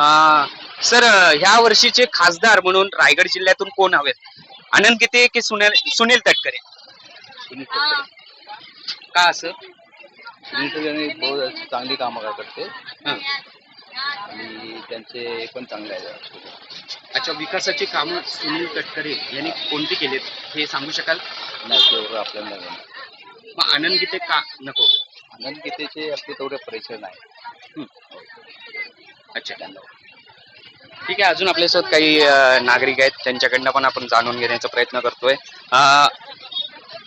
अं, sir ह्या वर्षीचे खासदार म्हणून रायगड जिल्ह्यातून कोण हवेत? आनंद गीते की सुनील सुनील तटकरे? सुनील तटकरे. का असं? बहुत चांगली कामं करते हं. आणि त्यांचे पण चांगले आहे अच्छा विकासाची कामं सुनील तटकरे यांनी कोणती केलीत हे सांगू शकाल? नाही तेवढं आपल्याला नाही. मग आनंद गीते का नको? आनंद गीतेचे आपले तेवढे परिचय नाही. हं. अच्छा ठीक आहे अजून आपल्यासोबत काही नागरिक आहेत त्यांच्याकडनं पण आपण जाणून घेण्याचा प्रयत्न करतोय.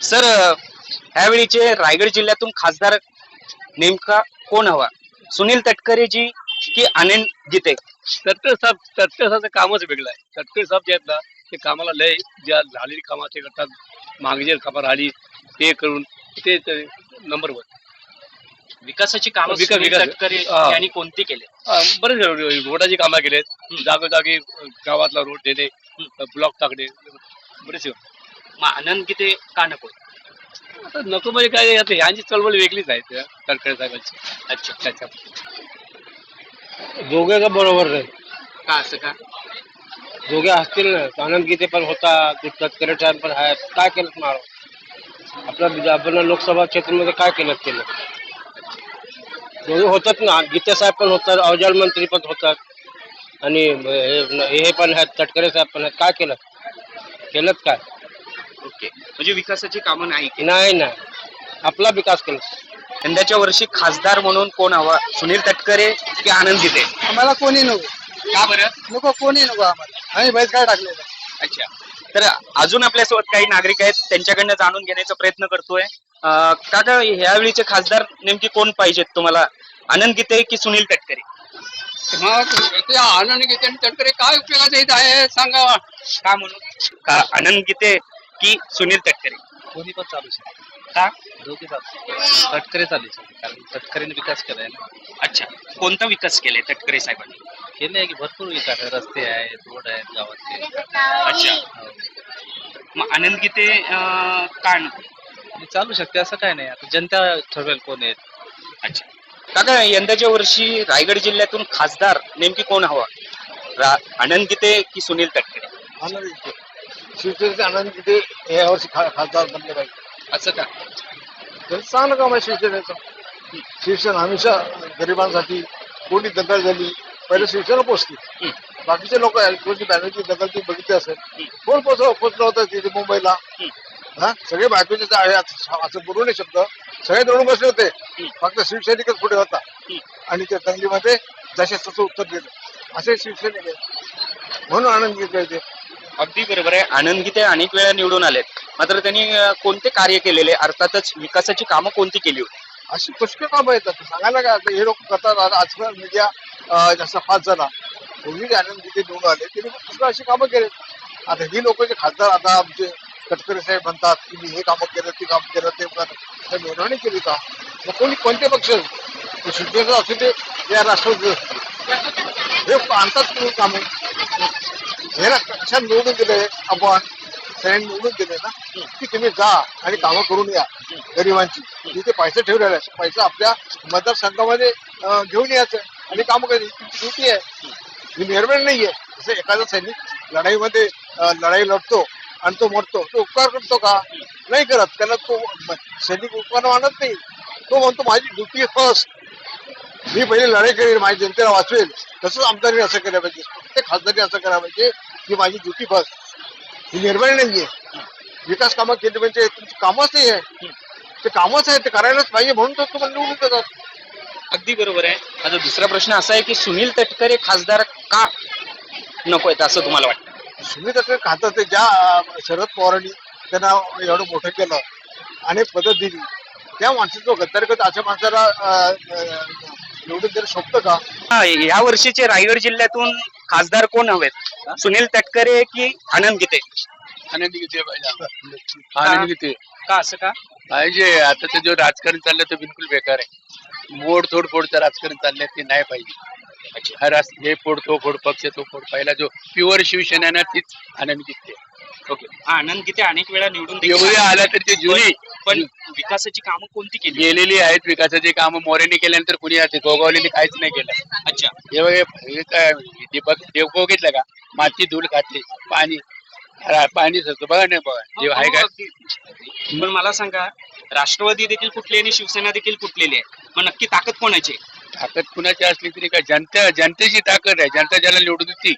सर ह्यावेळीचे रायगड जिल्ह्यातून खासदार नेमका कोण हवा? सुनील तटकरेजी की आनंद गीते? तटकरे साहेब तटकरे साहेबचं कामच वेगळं आहे. तटकरे साहेब जे आहेत ना ते कामाला लय ज्या झालेली कामाचे करतात मागजेर कामा राहिली ते करून ते नंबर वन विकासाची कामं विकास- सुनील विकास. तटकरे हा. यांनी कोणती केले? बरेच रोडाची कामं केलेत. जागोजागी गावातला रोड देणे ब्लॉक टाकणे बरेचसे मग आनंद गीते का नको? आता नको म्हणजे काय आता ह्यांची चळवळ वेगळीच आहे त्या साहेबांची. अच्छा. त्याच्या दोघे बरोबर नाही का असं का? दोघे असतील ना. आनंद गीते पण होता साहेब पण आहेत. काय केलं मारो आपल्या आपण लोकसभा क्षेत्रामध्ये काय केलं केलं दोघे होतात ना गीते साहेब पण होतात अवजाल मंत्री पण होतात. आणि हे हे पण आहेत तटकरे साहेब पण आहेत. काय केलं? केलं काय? ओके. म्हणजे विकासाची कामं नाही केली. नाही नाही. आपला विकास केला. यंदाच्या वर्षी खासदार म्हणून कोण हवा? सुनील तटकरे की आनंद गीते? आम्हाला कोणी नको. का बरं? नको कोणी नको आम्हाला. आम्ही काय टाकलेलं. अच्छा. तर अजून आपल्यासोबत काही नागरिक आहेत त्यांच्याकडनं जाणून घेण्याचा प्रयत्न करतोय. काका ह्यावेळीचे खासदार नेमकी कोण पाहिजेत तुम्हाला? आनंद गीते की सुनील तटकरे? मग आनंद घेते तटकरे काय उपयोगाचं इथं आहे सांगा. का म्हणून? का आनंद गीते की सुनील तटकरे? कोणी पण चालू शकते का? दोघे चालू तटकरे चालू शकते कारण तटकरेने विकास केलाय ना. अच्छा. कोणता विकास केलाय तटकरे साहेबांनी? केले आहे की भरपूर विकास आहे. रस्ते आहेत रोड आहेत गावातले अच्छा. हो. मग आनंद गीते का नको? आणि चालू शकते असं काय नाही. आता जनता ठरवेल कोण आहेत अच्छा. काका यंदाच्या वर्षी रायगड जिल्ह्यातून खासदार नेमकी कोण हवा? रा- आनंद गीते की सुनील तटकरे? आनंद शिवसेनेचे आनंद घेते या वर्षी खा- खासदार बनले पाहिजे. असं का? तर चांगलं काम आहे शिवसेनेचं. शिवसेना हमेशा गरिबांसाठी कोणी दखल झाली पहिले शिवसेना पोचली. बाकीचे लोक कोणी बॅनरची दखल ती बघितली असेल. कोण पोचव पोचलं होतं तिथे मुंबईला. हा? सगळे बायकोचे जे आहे असं असं बोलू नाही शब्द सगळे दळून बसले होते. फक्त शिवसैनिकच पुढे होता. आणि त्या दंगलीमध्ये जसे तसं उत्तर दिलं. असे शिवसैनिक आहेत. म्हणून आनंद घेतले ते अगदी बरोबर आहे. आनंद गीते अनेक वेळा निवडून आलेत. मात्र त्यांनी कोणते कार्य केलेले? अर्थातच विकासाची कामं कोणती केली होती? अशी पुष्कळ कामं येतात सांगायला काय आता हे लोक करतात. आजकाल मीडिया जास्त फास्ट झाला पूर्वी आनंद तिथे निवडून आले. त्यांनी पुष्कळ अशी कामं केली आता ही लोक जे खासदार आता आमचे तटकरे साहेब म्हणतात की मी हे कामं केलं ते काम केलं ते केलं तर केली का? मग कोणी कोणते पक्ष? ते असू दे या राष्ट्रवादी हे आणतात तुम्ही कामं. हे ना निवडून दिले आपण सगळ्यांनी निवडून दिले ना? की तुम्ही जा आणि कामं करून या गरिबांची. तिथे पैसे ठेवलेले आहेत. पैसा आपल्या मतदारसंघामध्ये घेऊन यायचं आणि कामं करायची ड्युटी आहे. ही निर्माण नाहीये. जसं एखादा सैनिक लढाईमध्ये लढाई लढतो आणि तो म्हणतो तो उपकार करतो का? नाही करत त्याला तो सैनिक उपकार मानत नाही. तो म्हणतो माझी ड्युटी फर्स्ट मी पहिले लढाई करेल माझ्या जनतेला वाचवेल. तसंच आमदारने असं केलं पाहिजे. प्रत्येक खासदारी असं करायला पाहिजे की माझी ड्युटी फर्स्ट ही निर्माण नाहीये. विकास कामं केली म्हणजे तुमची कामच नाही आहे. ते कामच आहे ते करायलाच पाहिजे म्हणून तर तुम्हाला निवडून देतात. अगदी बरोबर आहे. आता दुसरा प्रश्न असा आहे की सुनील तटकरे खासदार का नको आहेत असं तुम्हाला वाटतं? सुनील तटकरे खातं ते ज्या शरद पवारांनी त्यांना एवढं मोठं केलं आणि पदत दिली त्या माणसाचं गद्दारी करत अशा माणसाला निवडून देणं शोभतं का? हा, या वर्षीचे रायगड जिल्ह्यातून खासदार कोण हवेत? सुनील तटकरे की आनंद गीते? आनंद गीते पाहिजे. आनंद गीते. का असं का? पाहिजे आता ते जो राजकारण चाललंय ते बिलकुल बेकार आहे. मोड तोड फोडचं राजकारण चाललंय ते नाही पाहिजे. हा रास हे फोड तो फोड पक्ष तो फोड. पहिला जो प्युअर शिवसेना ना तीच आनंद गीते ओके आनंद गीते अनेक वेळा निवडून देखील एवढे आला तर ते जुनी. पण विकासाची कामं कोणती केली? गेलेली आहेत. विकासाची कामं मोरेने केल्यानंतर कुणी आता गोगावलेली काहीच नाही केलं. अच्छा. हे हे काय दीपक देव बघितलं का? माती धूळ खाते. पाणी. रा- पाणी सगळं बघा नाही बघा. देव आहे का? पण मला सांगा राष्ट्रवादी देखील फुटली आणि शिवसेना देखील फुटलेली आहे? मग नक्की ताकद कोणाची आहे? ताकद कुणाची असली तरी काय जनता जनतेची ताकद आहे. जनता ज्याला निवडून देते